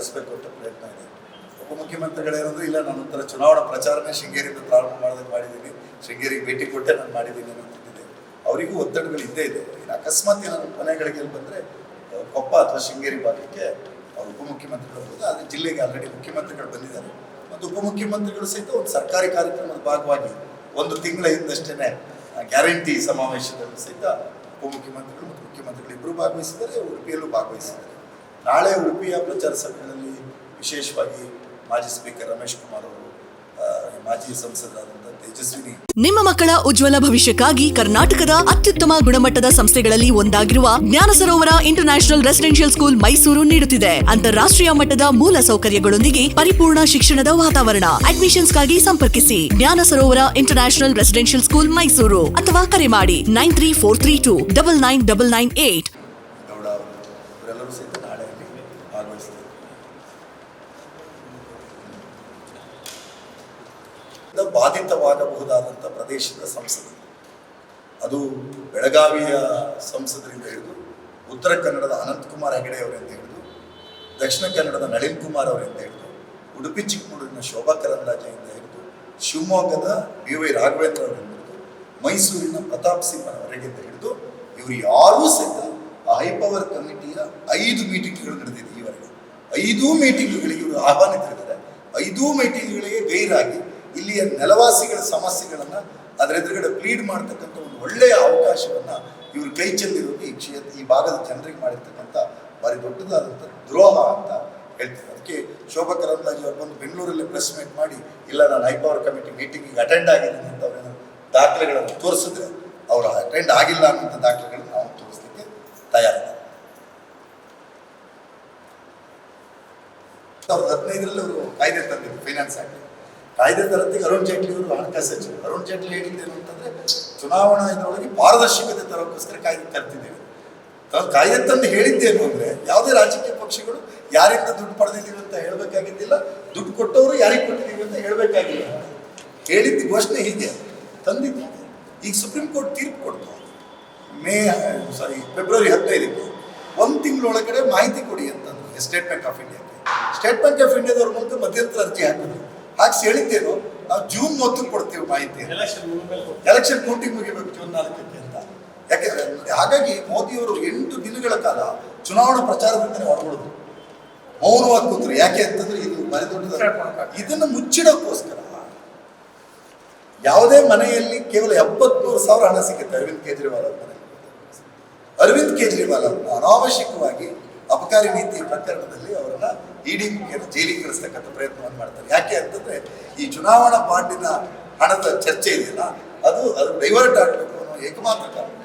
ಕರೆಸ್ಬೇಕು ಅಂತ ಪ್ರಯತ್ನ ಇದೆ. ಉಪಮುಖ್ಯಮಂತ್ರಿಗಳೇನಂದ್ರೆ ಇಲ್ಲ, ನಾನು ಒಂಥರ ಚುನಾವಣಾ ಪ್ರಚಾರನೇ ಶೃಂಗೇರಿಯಿಂದ ಪ್ರಾರಂಭ ಮಾಡೋದಕ್ಕೆ ಮಾಡಿದ್ದೀನಿ. ಶೃಂಗೇರಿಗೆ ಭೇಟಿ ಕೊಟ್ಟೆ ನಾನು ಮಾಡಿದ್ದೀನಿ ಅನ್ನೋದಿದೆ ಅವರಿಗೂ ಒತ್ತಡಗಳು ಇದ್ದೇ ಇದೆ. ಅಕಸ್ಮಾತ್ ಏನಾದ್ರು ಕೊನೆಗಳಿಗೆ ಬಂದರೆ ಕೊಪ್ಪ ಅಥವಾ ಶೃಂಗೇರಿ ಭಾಗಕ್ಕೆ ಅವರು ಉಪಮುಖ್ಯಮಂತ್ರಿಗಳು ಬಂದು ಆದರೆ ಜಿಲ್ಲೆಗೆ ಆಲ್ರೆಡಿ ಮುಖ್ಯಮಂತ್ರಿಗಳು ಬಂದಿದ್ದಾರೆ. ಮತ್ತು ಉಪಮುಖ್ಯಮಂತ್ರಿಗಳು ಸಹಿತ ಒಂದು ಸರ್ಕಾರಿ ಕಾರ್ಯಕ್ರಮದ ಭಾಗವಾಗಿ ಒಂದು ತಿಂಗಳ ಹಿಂದಷ್ಟೇ ಗ್ಯಾರಂಟಿ ಸಮಾವೇಶದಲ್ಲಿ ಸಹಿತ ಉಪಮುಖ್ಯಮಂತ್ರಿಗಳು ಮತ್ತು ಮುಖ್ಯಮಂತ್ರಿಗಳು ಇಬ್ಬರು ಭಾಗವಹಿಸಿದ್ದಾರೆ ಉಡುಪಿಯಲ್ಲೂ ಭಾಗವಹಿಸಿದ್ದಾರೆ. ನಾಳೆ ಉಡುಪಿಯ ಪ್ರಚಾರ ಸಭೆಗಳಲ್ಲಿ ವಿಶೇಷವಾಗಿ ಮಾಜಿ ಸ್ಪೀಕರ್ ರಮೇಶ್ ಕುಮಾರ್ ಅವರು ಮಾಜಿ ಸಂಸದರಾದಂಥ ತೇಜಸ್ವಿನಿ. ನಿಮ್ಮ ಮಕ್ಕಳ ಉಜ್ವಲ ಭವಿಷ್ಯಕ್ಕಾಗಿ ಕರ್ನಾಟಕದ ಅತ್ಯುತ್ತಮ ಗುಣಮಟ್ಟದ ಸಂಸ್ಥೆಗಳಲ್ಲಿ ಒಂದಾಗಿರುವ Jnana Sarovara international residential school Mysuru ನೀಡುತ್ತಿದೆ. ಅಂತಾರಾಷ್ಟ್ರೀಯ ಮಟ್ಟದ ಮೂಲ ಸೌಕರ್ಯಗಳೊಂದಿಗೆ ಪರಿಪೂರ್ಣ ಶಿಕ್ಷಣದ ವಾತಾವರಣ. ಅಡ್ಮಿಷನ್ಸ್ಗಾಗಿ ಸಂಪರ್ಕಿಸಿ. Jnana Sarovara international residential school Mysuru ಅಥವಾ ಕರೆ ಮಾಡಿ. Nine three four three two double nine double nine eight Gowda ಅವರು ಇವರೆಲ್ಲರೂ ಸಹಿತ ನಾಳೆ ಅಲ್ಲಿ ಭಾಗವಹಿಸ್ತಾರೆ ಇಂದ ಬಾಧಿತವಾಗಬಹುದಾದಂಥ ಪ್ರದೇಶದ ಸಂಸದರು. ಅದು ಬೆಳಗಾವಿಯ ಸಂಸದರಿಂದ ಹಿಡಿದು ಉತ್ತರ ಕನ್ನಡದ ಅನಂತಕುಮಾರ್ ಹೆಗಡೆ ಅವರಿಂದ ಹಿಡಿದು, ದಕ್ಷಿಣ ಕನ್ನಡದ ನಳಿನ್ ಕುಮಾರ್ ಅವರಿಂದ ಹಿಡಿದು, ಉಡುಪಿ ಚಿಕ್ಕಮಗಳೂರಿನ ಶೋಭಾ ಕರಂದ್ಲಾಜೆಯಿಂದ ಹಿಡಿದು, ಶಿವಮೊಗ್ಗದ ಬಿ ವೈ ರಾಘವೇಂದ್ರ ಅವರಿಂದ ಹಿಡಿದು, ಮೈಸೂರಿನ ಪ್ರತಾಪ್ ಸಿಂಹನವರೆಗಿಂದ ಹಿಡಿದು, ಇವರು ಯಾರೂ ಸಹಿತ ಆ ಹೈಪವರ್ ಕಮಿಟಿಯ ಐದು ಮೀಟಿಂಗ್ಗಳು ನಡೆದಿದೆ ಈವರೆಗೆ. ಐದೂ ಮೀಟಿಂಗ್ಗಳಿಗೆ ಇವರು ಆಹ್ವಾನಿತರಿದ್ದಾರೆ. ಐದೂ ಮೀಟಿಂಗ್ಗಳಿಗೆ ಗೈರಾಗಿ ಇಲ್ಲಿಯ ನೆಲವಾಸಿಗಳ ಸಮಸ್ಯೆಗಳನ್ನು ಅದರ ಎದುರುಗಡೆ ಪ್ಲೀಡ್ ಮಾಡ್ತಕ್ಕಂಥ ಒಂದು ಒಳ್ಳೆಯ ಅವಕಾಶವನ್ನು ಇವರು ಕೈ ಚೆಲ್ಲಿರೋದು ಈ ಕ್ಷೇತ್ರ, ಈ ಭಾಗದ ಜನರಿಗೆ ಮಾಡಿರ್ತಕ್ಕಂಥ ಭಾರಿ ದೊಡ್ಡದಾದಂಥ ದ್ರೋಹ ಅಂತ ಹೇಳ್ತಾರೆ ಅದಕ್ಕೆ ಶೋಭಾ ಕರಂದ್ಲಾಜೆ ಅವರು ಬಂದು ಬೆಂಗಳೂರಲ್ಲಿ ಪ್ರೆಸ್ ಮೀಟ್ ಮಾಡಿ, ಇಲ್ಲ ನಾನು ಹೈಪವರ್ ಕಮಿಟಿ ಮೀಟಿಂಗಿಗೆ ಅಟೆಂಡ್ ಆಗಿದ್ದೀನಿ ಅಂತ ಅವರೇನು ದಾಖಲೆಗಳನ್ನು ತೋರಿಸಿದ್ರೆ ಅವರು ಅಟೆಂಡ್ ಆಗಿಲ್ಲ ಅನ್ನೋಂಥ ದಾಖಲೆಗಳನ್ನು ನಾವು ತೋರಿಸ್ಲಿಕ್ಕೆ ತಯಾರಿದ್ದಾರೆ ಸಾವಿರದ ಹದಿನೈದರಲ್ಲಿ ಅವರು ಕಾಯ್ದೆ ತಂದಿದ್ದರು ಫೈನಾನ್ಸ್ ಆಕ್ಟ್ ಕಾಯ್ದೆ ತರತ್ತಿಗೆ ಅರುಣ್ ಜೇಟ್ಲಿ ಅವರು ಹಣಕಾಸು ಸಚಿವರು. ಅರುಣ್ ಜೇಟ್ಲಿ ಹೇಳಿದ್ದೇನು ಅಂತಂದ್ರೆ, ಚುನಾವಣಾ ಇದರೊಳಗೆ ಪಾರದರ್ಶಕತೆ ತರೋಕ್ಕೋಸ್ಕರ ಕಾಯ್ದೆ ತರ್ತಿದ್ದೇವೆ. ಕಾಯ್ದೆ ತಂದು ಹೇಳಿದ್ದೇನು ಅಂದ್ರೆ, ಯಾವುದೇ ರಾಜಕೀಯ ಪಕ್ಷಗಳು ಯಾರಿಂದ ದುಡ್ಡು ಪಡೆದಿದ್ದೀವಿ ಅಂತ ಹೇಳಬೇಕಾಗಿದ್ದಿಲ್ಲ, ದುಡ್ಡು ಕೊಟ್ಟವರು ಯಾರಿಗೆ ಕೊಟ್ಟಿದ್ದೀವಿ ಅಂತ ಹೇಳಬೇಕಾಗಿಲ್ಲ. ಹೇಳಿದ್ದು ಘೋಷಣೆ ಹೀಗೆ ತಂದಿದ್ದೀವಿ. ಈಗ ಸುಪ್ರೀಂ ಕೋರ್ಟ್ ತೀರ್ಪು ಕೊಡ್ತು. ಮೇ, ಸಾರಿ, ಫೆಬ್ರವರಿ ಹದಿನೈದಕ್ಕೆ. ಒಂದು ತಿಂಗಳೊಳಗಡೆ ಮಾಹಿತಿ ಕೊಡಿ ಅಂತಂದ್ರು ಸ್ಟೇಟ್ ಬ್ಯಾಂಕ್ ಆಫ್ ಇಂಡಿಯಾಕ್ಕೆ. ಸ್ಟೇಟ್ ಬ್ಯಾಂಕ್ ಆಫ್ ಇಂಡಿಯಾದವ್ರ ಮುಂದೆ ಮಧ್ಯಂತರ ಅರ್ಜಿ ಹಾಕಿದ್ರು. ಹಾಕ್ಸಿ ಹೇಳಿದ್ದೇನು ನಾವು ಜೂನ್ ಮೊದಲು ಕೊಡ್ತೀವಿ ಮಾಹಿತಿ. ಎಲೆಕ್ಷನ್ ಕೌಂಟಿಂಗ್ ಮುಗಿಬೇಕು ಜೂನ್ ನಾಲ್ಕಕ್ಕೆ ಅಂತ. ಯಾಕೆಂದ್ರೆ ಹಾಗಾಗಿ ಮೋದಿಯವರು ಎಂಟು ದಿನಗಳ ಕಾಲ ಚುನಾವಣಾ ಪ್ರಚಾರದಿಂದಲೇ ಹೊರಬಿಡುದು ಮೌನವಾಗಿ ಕೂತರು ಯಾಕೆ ಅಂತಂದ್ರೆ ಇದು ಮನೆ ದೊಡ್ಡದ ಇದನ್ನು ಮುಚ್ಚಿಡೋಕ್ಕೋಸ್ಕರ ಯಾವುದೇ ಮನೆಯಲ್ಲಿ ಕೇವಲ ಎಪ್ಪತ್ಮೂರು ಸಾವಿರ ಹಣ ಸಿಗುತ್ತೆ ಅರವಿಂದ್ ಕೇಜ್ರಿವಾಲ್ ಅವರ ಮನೆ ಅರವಿಂದ್ ಕೇಜ್ರಿವಾಲ್ ಅವರನ್ನ ಅನಾವಶ್ಯಕವಾಗಿ ಅಬಕಾರಿ ನೀತಿ ಪ್ರಕರಣದಲ್ಲಿ ಅವರನ್ನ ಇಡಿ ಜೈಲಿಗೆ ಕಳಿಸ್ತಕ್ಕಂಥ ಪ್ರಯತ್ನವನ್ನು ಮಾಡ್ತಾರೆ. ಯಾಕೆ ಅಂತಂದ್ರೆ ಈ ಚುನಾವಣಾ ಬಾಂಡಿನ ಹಣದ ಚರ್ಚೆ ಇದೆಯಲ್ಲ, ಅದು ಅದು ಡೈವರ್ಟ್ ಆಗಬೇಕು ಅನ್ನೋ ಏಕಮಾತ್ರ ಕಾರಣ.